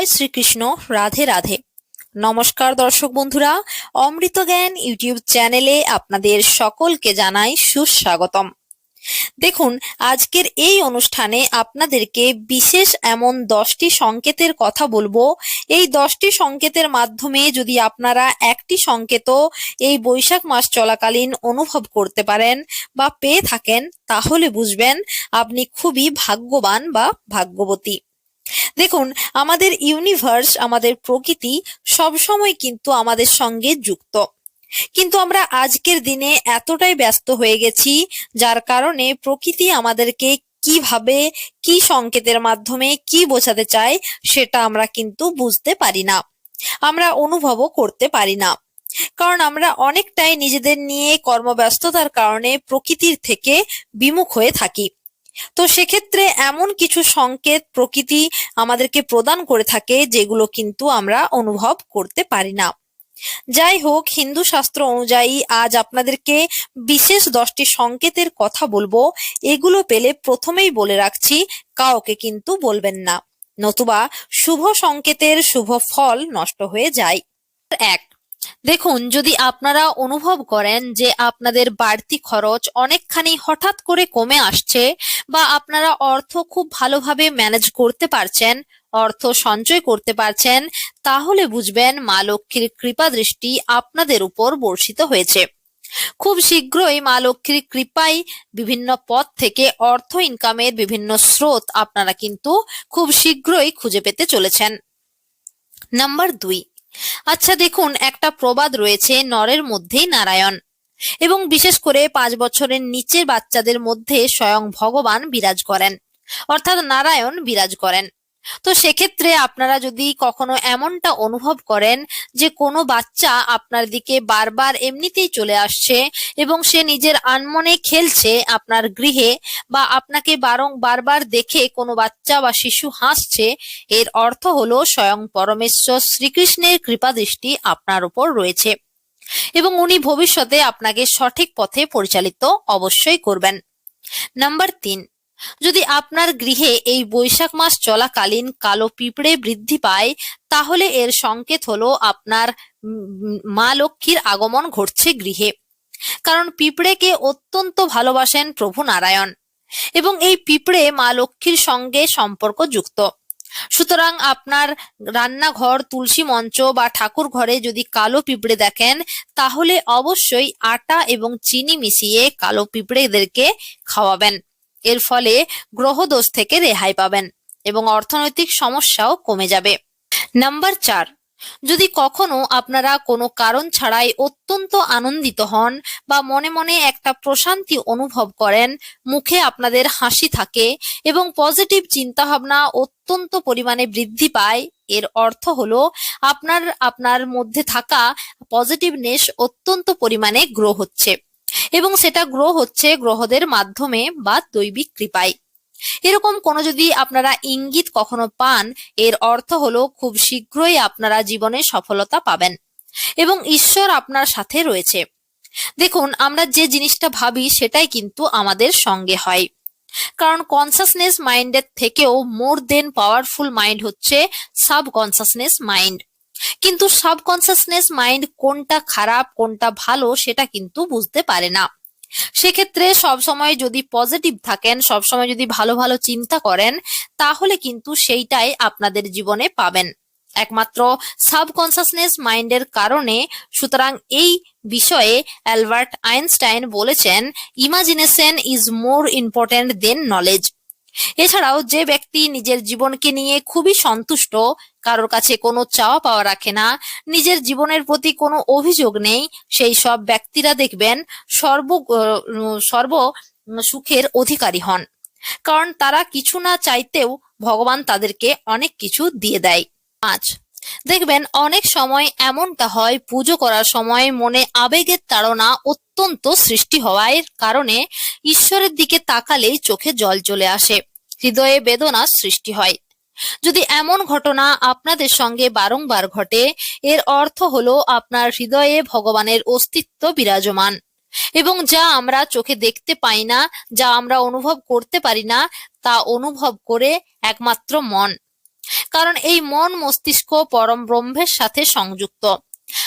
জয় শ্রীকৃষ্ণ, রাধে রাধে। নমস্কার দর্শক বন্ধুরা, অমৃত জ্ঞান ইউটিউব চ্যানেলে আপনাদের সকলকে জানাই সুস্বাগতম। দেখুন, আজকের এই অনুষ্ঠানে আপনাদেরকে বিশেষ এমন দশটি সংকেতের কথা বলব। এই দশটি সংকেতের মাধ্যমে যদি আপনারা একটি সংকেত এই বৈশাখ মাস চলাকালীন অনুভব করতে পারেন বা পেয়ে থাকেন, তাহলে বুঝবেন আপনি খুবই ভাগ্যবান বা ভাগ্যবতী। দেখুন, আমাদের ইউনিভার্স আমাদের প্রকৃতি সবসময় কিন্তু আমাদের সঙ্গে যুক্ত। কিন্তু আমরা আজকের দিনে এতটাই ব্যস্ত হয়ে গেছি, যার কারণে প্রকৃতি আমাদেরকে কীভাবে, কি সংকেতের মাধ্যমে কি বোঝাতে চায় সেটা আমরা কিন্তু বুঝতে পারি না। আমরা অনুভবও করতে পারি না। কারণ আমরা অনেকটাই নিজেদের নিয়ে কর্মব্যস্ততার কারণে প্রকৃতির থেকে বিমুখ হয়ে থাকি। তো সেক্ষেত্রে এমন কিছু সংকেত প্রকৃতি আমাদেরকে প্রদান করে থাকে যেগুলো কিন্তু আমরা অনুভব করতে পারি না। যাই হোক, হিন্দু শাস্ত্র অনুযায়ী আজ আপনাদেরকে বিশেষ দশটি সংকেতের কথা বলব। এগুলো পেলে প্রথমেই বলে রাখছি, কাউকে কিন্তু বলবেন না। নতুবা শুভ সংকেতের শুভ ফল নষ্ট হয়ে যায়। এক দেখুন, যদি আপনারা অনুভব করেন যে আপনাদের বাড়তি খরচ অনেকখানি হঠাৎ করে কমে আসছে বা আপনারা অর্থ খুব ভালোভাবে ম্যানেজ করতে পারছেন, অর্থ সঞ্চয় করতে পারছেন, তাহলে বুঝবেন মা লক্ষ্মীর কৃপা দৃষ্টি আপনাদের উপর বর্ষিত হয়েছে। খুব শীঘ্রই মা লক্ষ্মীর কৃপায় বিভিন্ন পথ থেকে অর্থ ইনকামের বিভিন্ন স্রোত আপনারা কিন্তু খুব শীঘ্রই খুঁজে পেতে চলেছেন। নাম্বার দুই আচ্ছা দেখুন, একটা প্রবাদ রয়েছে নরের মধ্যেই নারায়ণ। এবং বিশেষ করে পাঁচ বছরের নিচের বাচ্চাদের মধ্যে স্বয়ং ভগবান বিরাজ করেন। অর্থাৎ নারায়ণ বিরাজ করেন। তো সেক্ষেত্রে আপনারা যদি কখনো এমনটা অনুভব করেন যে কোনো বাচ্চা আপনার দিকে বারবার এমনিতেই চলে আসছে এবং সে নিজের আনমনে খেলছে আপনার গৃহে বা আপনাকে বারং বারবার দেখে কোনো বাচ্চা বা শিশু হাসছে, এর অর্থ হলো স্বয়ং পরমেশ্বর শ্রীকৃষ্ণের কৃপা দৃষ্টি আপনার উপর রয়েছে এবং উনি ভবিষ্যতে আপনাকে সঠিক পথে পরিচালিত অবশ্যই করবেন। নাম্বার তিন যদি আপনার গৃহে এই বৈশাখ মাস চলাকালীন কালো পিঁপড়ে বৃদ্ধি পায়, তাহলে এর সংকেত হলো আপনার মা লক্ষ্মীর আগমন ঘটছে গৃহে। কারণ পিঁপড়েকে অত্যন্ত ভালোবাসেন প্রভু নারায়ণ এবং এই পিঁপড়ে মা লক্ষ্মীর সঙ্গে সম্পর্ক যুক্ত। সুতরাং আপনার রান্নাঘর, তুলসী মঞ্চ বা ঠাকুর ঘরে যদি কালো পিঁপড়ে দেখেন, তাহলে অবশ্যই আটা এবং চিনি মিশিয়ে কালো পিঁপড়েদেরকে খাওয়াবেন। এর ফলে গ্রহদোষ থেকে রেহাই পাবেন এবং অর্থনৈতিক সমস্যাও কমে যাবে। নাম্বার চার, যদি কখনো আপনারা কোনো কারণ ছাড়াই অত্যন্ত আনন্দিত হন বা মনে মনে একটা প্রশান্তি অনুভব করেন, মুখে আপনাদের হাসি থাকে এবং পজিটিভ চিন্তাভাবনা অত্যন্ত পরিমাণে বৃদ্ধি পায়, এর অর্থ হলো আপনার আপনার মধ্যে থাকা পজিটিভনেস অত্যন্ত পরিমাণে গ্রো হচ্ছে। এবং সেটা গ্রো হচ্ছে গ্রহদের মাধ্যমে বা দৈবিক কৃপায়। এরকম কোনো যদি আপনারা ইঙ্গিত কখনো পান, এর অর্থ হলো খুব শীঘ্রই আপনারা জীবনে সফলতা পাবেন এবং ঈশ্বর আপনার সাথে রয়েছে। দেখুন, আমরা যে জিনিসটা ভাবি সেটাই কিন্তু আমাদের সঙ্গে হয়। কারণ কনসাসনেস মাইন্ডের থেকেও মোর দেন পাওয়ারফুল মাইন্ড হচ্ছে সাবকনসাসনেস মাইন্ড কিন্তু সাবকনসাসনেস মাইন্ড কোনটা খারাপ, কোনটা ভালো সেটা কিন্তু বুঝতে পারে না। সেক্ষেত্রে সবসময় যদি পজিটিভ থাকেন, সবসময় যদি ভালো ভালো চিন্তা করেন, তাহলে কিন্তু সেইটাই আপনাদের জীবনে পাবেন। একমাত্র সাবকনসাসনেস মাইন্ডের কারণে সুতরাং এই বিষয়ে অ্যালবার্ট আইনস্টাইন বলেছেন imagination is more important than knowledge এছাড়াও যে ব্যক্তি নিজের জীবনকে নিয়ে খুবই সন্তুষ্ট, কারোর কাছে কোনো চাওয়া পাওয়া রাখে না, নিজের জীবনের প্রতি কোনো অভিযোগ নেই, সেই সব ব্যক্তিরা দেখবেন সর্ব সর্ব সুখের অধিকারী হন। কারণ তারা কিছু না চাইতেও ভগবান তাদেরকে অনেক কিছু দিয়ে দেয়। পাঁচ দেখবেন অনেক সময় এমনটা হয়, পুজো করার সময় মনে আবেগের তাড়না অত্যন্ত সৃষ্টি হওয়ার কারণে ঈশ্বরের দিকে তাকালেই চোখে জল চলে আসে, হৃদয়ে বেদনা সৃষ্টি হয়। যদি এমন ঘটনা আপনাদের সঙ্গে বারংবার ঘটে, এর অর্থ হলো আপনার হৃদয়ে ভগবানের অস্তিত্ব বিরাজমান। এবং যা আমরা চোখে দেখতে পাই না, যা আমরা অনুভব করতে পারি না, তা অনুভব করে একমাত্র মন। কারণ এই মন মস্তিষ্ক পরম ব্রহ্মের সাথে সংযুক্ত।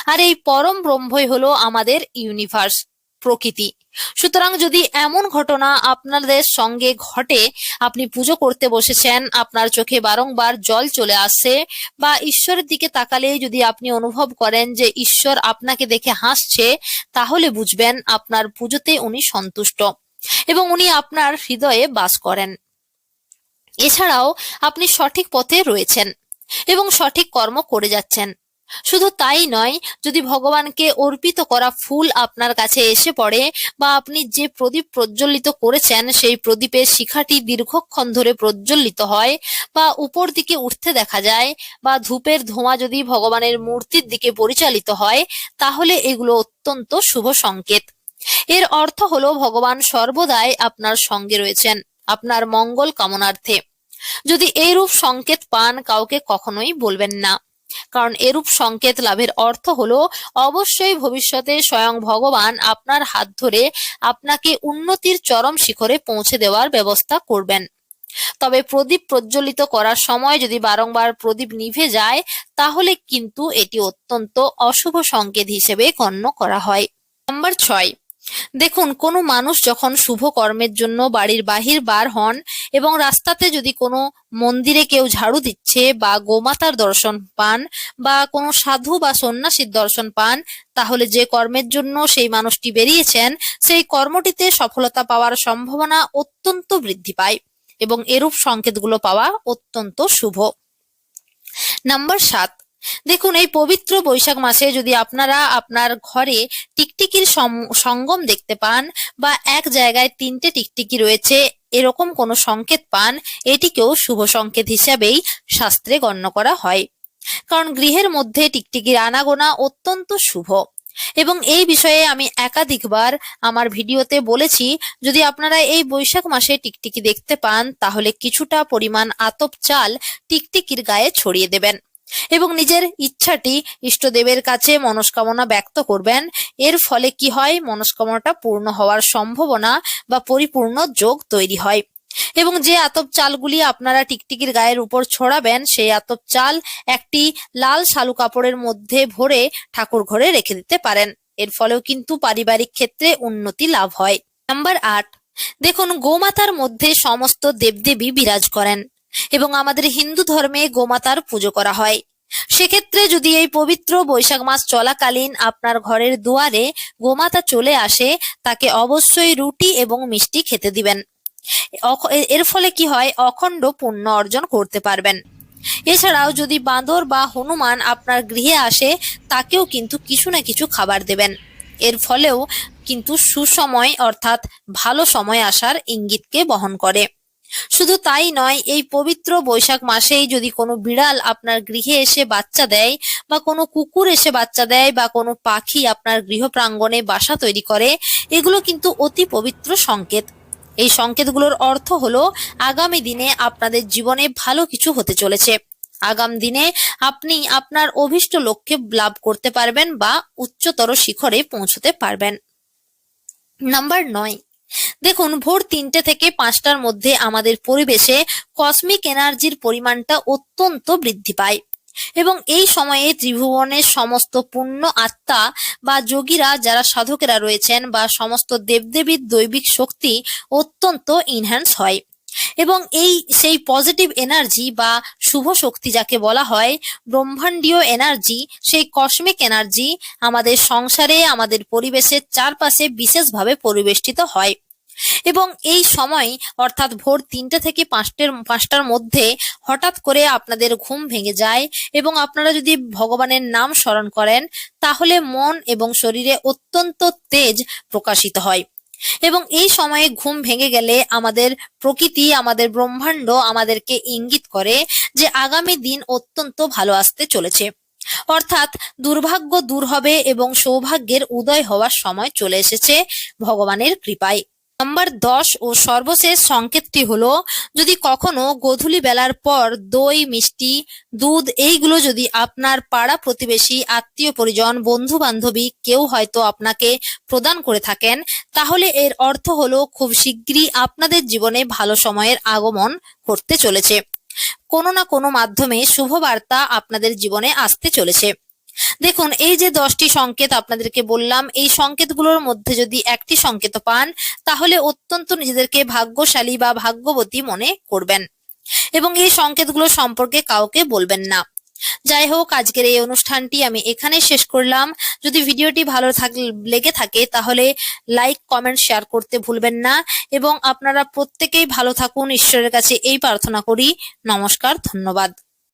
আর এই পরম ব্রহ্মই হলো আমাদের ইউনিভার্স প্রকৃতি। সুতরাং যদি এমন ঘটনা আপনাদের সঙ্গে ঘটে, আপনি পুজো করতে বসেছেন, আপনার চোখে বারংবার জল চলে আসে, বা ঈশ্বরের দিকে তাকালে যদি আপনি অনুভব করেন যে ঈশ্বর আপনাকে দেখে হাসছে, তাহলে বুঝবেন আপনার পুজোতে উনি সন্তুষ্ট এবং উনি আপনার হৃদয়ে বাস করেন। এছাড়াও আপনি সঠিক পথে রয়েছেন এবং সঠিক কর্ম করে যাচ্ছেন। শুধু তাই নয়, যদি ভগবানকে অর্পিত করা ফুল আপনার কাছে এসে পড়ে বা আপনি যে প্রদীপ প্রজ্বলিত করেছেন, সেই প্রদীপের শিখাটি দীর্ঘক্ষণ ধরে প্রজ্বলিত হয় বা উপর দিকে উঠতে দেখা যায় বা ধূপের ধোঁয়া যদি ভগবানের মূর্তির দিকে পরিচালিত হয়, তাহলে এগুলো অত্যন্ত শুভ সংকেত। এর অর্থ হলো ভগবান সর্বদাই আপনার সঙ্গে রয়েছেন। আপনার মঙ্গল কামনার্থে। যদি এইরূপ সংকেত পান, কাউকে কখনোই বলবেন না। কারণ এরূপ সংকেত লাভের অর্থ হলো, অবশ্যই ভবিষ্যতে স্বয়ং ভগবান আপনার হাত ধরে আপনাকে উন্নতির চরম শিখরে পৌঁছে দেওয়ার ব্যবস্থা করবেন। তবে প্রদীপ প্রজ্বলিত করার সময় যদি বারংবার প্রদীপ নিভে যায়, তাহলে কিন্তু এটি অত্যন্ত অশুভ সংকেত হিসেবে গণ্য করা হয়। নম্বর ছয়। দেখুন, কোনো মানুষ যখন শুভ কর্মের জন্য বাড়ির বাহির বার হন এবং রাস্তাতে যদি কোনো মন্দিরে কেউ ঝাড়ু দিচ্ছে বা গোমাতার দর্শন পান বা কোনো সাধু বা সন্ন্যাসীর দর্শন পান, তাহলে যে কর্মের জন্য সেই মানুষটি বেরিয়েছেন, সেই কর্মটিতে সফলতা পাওয়ার সম্ভাবনা অত্যন্ত বৃদ্ধি পায় এবং এরূপ সংকেতগুলো পাওয়া অত্যন্ত শুভ। নাম্বার সাত দেখুন, এই পবিত্র বৈশাখ মাসে যদি আপনারা আপনার ঘরে টিকটিকির সঙ্গম দেখতে পান বা এক জায়গায় তিনটে টিকটিকি রয়েছে, এরকম কোনো সংকেত পান, এটিকেও শুভ সংকেত হিসাবেই শাস্ত্রে গণ্য করা হয়। কারণ গৃহের মধ্যে টিকটিকির আনাগোনা অত্যন্ত শুভ। এবং এই বিষয়ে আমি একাধিকবার আমার ভিডিওতে বলেছি, যদি আপনারা এই বৈশাখ মাসে টিকটিকি দেখতে পান, তাহলে কিছুটা পরিমাণ আতপ চাল টিকটিকির গায়ে ছড়িয়ে দেবেন। এবং নিজের ইচ্ছাটি ইষ্টদেবের কাছে মনস্কামনা ব্যক্ত করবেন। এর ফলে কি হয়? মনস্কামনাটা পূর্ণ হওয়ার সম্ভাবনা বা পরিপূর্ণ যোগ তৈরি হয়। এবং যে আতপ চালগুলি আপনারা টিকটিকির গায়ের উপর ছড়াবেন, সেই আতপ চাল একটি লাল শালু কাপড়ের মধ্যে ভরে ঠাকুর ঘরে রেখে দিতে পারেন। এর ফলেও কিন্তু পারিবারিক ক্ষেত্রে উন্নতি লাভ হয়। নাম্বার আট। দেখুন, গোমাতার মধ্যে সমস্ত দেবদেবী বিরাজ করেন। এবং আমাদের হিন্দু ধর্মে গোমাতার পুজো করা হয়। সেক্ষেত্রে যদি এই পবিত্র বৈশাখ মাস চলাকালীন আপনার ঘরের দুয়ারে গোমাতা চলে আসে, তাকে অবশ্যই রুটি এবং মিষ্টি খেতে দিবেন। এর ফলে কি হয়? অখণ্ড পুণ্য অর্জন করতে পারবেন। এছাড়াও যদি বাঁদর বা হনুমান আপনার গৃহে আসে, তাকেও কিন্তু কিছু না কিছু খাবার দেবেন। এর ফলেও কিন্তু সুসময় অর্থাৎ ভালো সময় আসার ইঙ্গিতকে বহন করে। শুধু তাই নয়, এই পবিত্র বৈশাখ মাসেই যদি কোনো বিড়াল আপনার গৃহে এসে বাচ্চা দেয় বা কোনো কুকুর এসে বাচ্চা দেয় বা কোনো পাখি আপনার গৃহ প্রাঙ্গণে বাসা তৈরি করে, এগুলো কিন্তু অতি পবিত্র সংকেত। এই সংকেতগুলোর অর্থ হলো, আগামী দিনে আপনাদের জীবনে ভালো কিছু হতে চলেছে। আগাম দিনে আপনি আপনার অভিষ্ট লক্ষ্যে লাভ করতে পারবেন বা উচ্চতর শিখরে পৌঁছতে পারবেন। নাম্বার নয় দেখুন, ভোর তিনটে থেকে পাঁচটার মধ্যে আমাদের পরিবেশে কসমিক এনার্জির পরিমাণটা অত্যন্ত বৃদ্ধি পায়। এবং এই সময়ে ত্রিভুবনের সমস্ত পুণ্য আত্মা বা যোগীরা, যারা সাধকেরা রয়েছেন বা সমস্ত দেবদেবীর দৈবিক শক্তি অত্যন্ত ইনহ্যান্স হয়। এবং এই সেই পজিটিভ এনার্জি বা শুভ শক্তি যাকে বলা হয় ব্রহ্মাণ্ডীয় এনার্জি সেই কসমিক এনার্জি আমাদের সংসারে, আমাদের পরিবেশের চারপাশে বিশেষভাবে পরিবেষ্টিত হয়। এবং এই সময়, অর্থাৎ ভোর তিনটে থেকে পাঁচটার পাঁচটার মধ্যে হঠাৎ করে আপনাদের ঘুম ভেঙে যায় এবং আপনারা যদি ভগবানের নাম স্মরণ করেন, তাহলে মন এবং শরীরে অত্যন্ত তেজ প্রকাশিত হয়। এবং এই সময়ে ঘুম ভেঙে গেলে আমাদের প্রকৃতি, আমাদের ব্রহ্মাণ্ড আমাদেরকে ইঙ্গিত করে যে আগামী দিন অত্যন্ত ভালো আসতে চলেছে। অর্থাৎ দুর্ভাগ্য দূর হবে এবং সৌভাগ্যের উদয় হওয়ার সময় চলে এসেছে ভগবানের কৃপায়। নাম্বার দশ ও সর্বশেষ সংকেতটি হলো, যদি কখনো গোধূলি বেলার পর দই, মিষ্টি, দুধ এইগুলো যদি আপনার পাড়া প্রতিবেশী, আত্মীয় পরিজন বন্ধু বান্ধবী কেউ হয়তো আপনাকে প্রদান করে থাকেন, তাহলে এর অর্থ হলো খুব শিগগিরই আপনাদের জীবনে ভালো সময়ের আগমন করতে চলেছে। কোনো না কোনো মাধ্যমে শুভ বার্তা আপনাদের জীবনে আসতে চলেছে। দেখুন, এই যে দশটি সংকেত আপনাদেরকে বললাম, এই সংকেতগুলোর মধ্যে যদি একটি সংকেত পান, তাহলে অত্যন্ত নিজেদেরকে ভাগ্যশালী বা ভাগ্যবতী মনে করবেন। এবং এই সংকেতগুলো সম্পর্কে কাউকে বলবেন না। যাই হোক, আজকের এই অনুষ্ঠানটি আমি এখানে শেষ করলাম। যদি ভিডিওটি ভালো থাক লেগে থাকে, তাহলে লাইক, কমেন্ট, শেয়ার করতে ভুলবেন না। এবং আপনারা প্রত্যেকেই ভালো থাকুন। ঈশ্বরের কাছে এই প্রার্থনা করি। নমস্কার, ধন্যবাদ।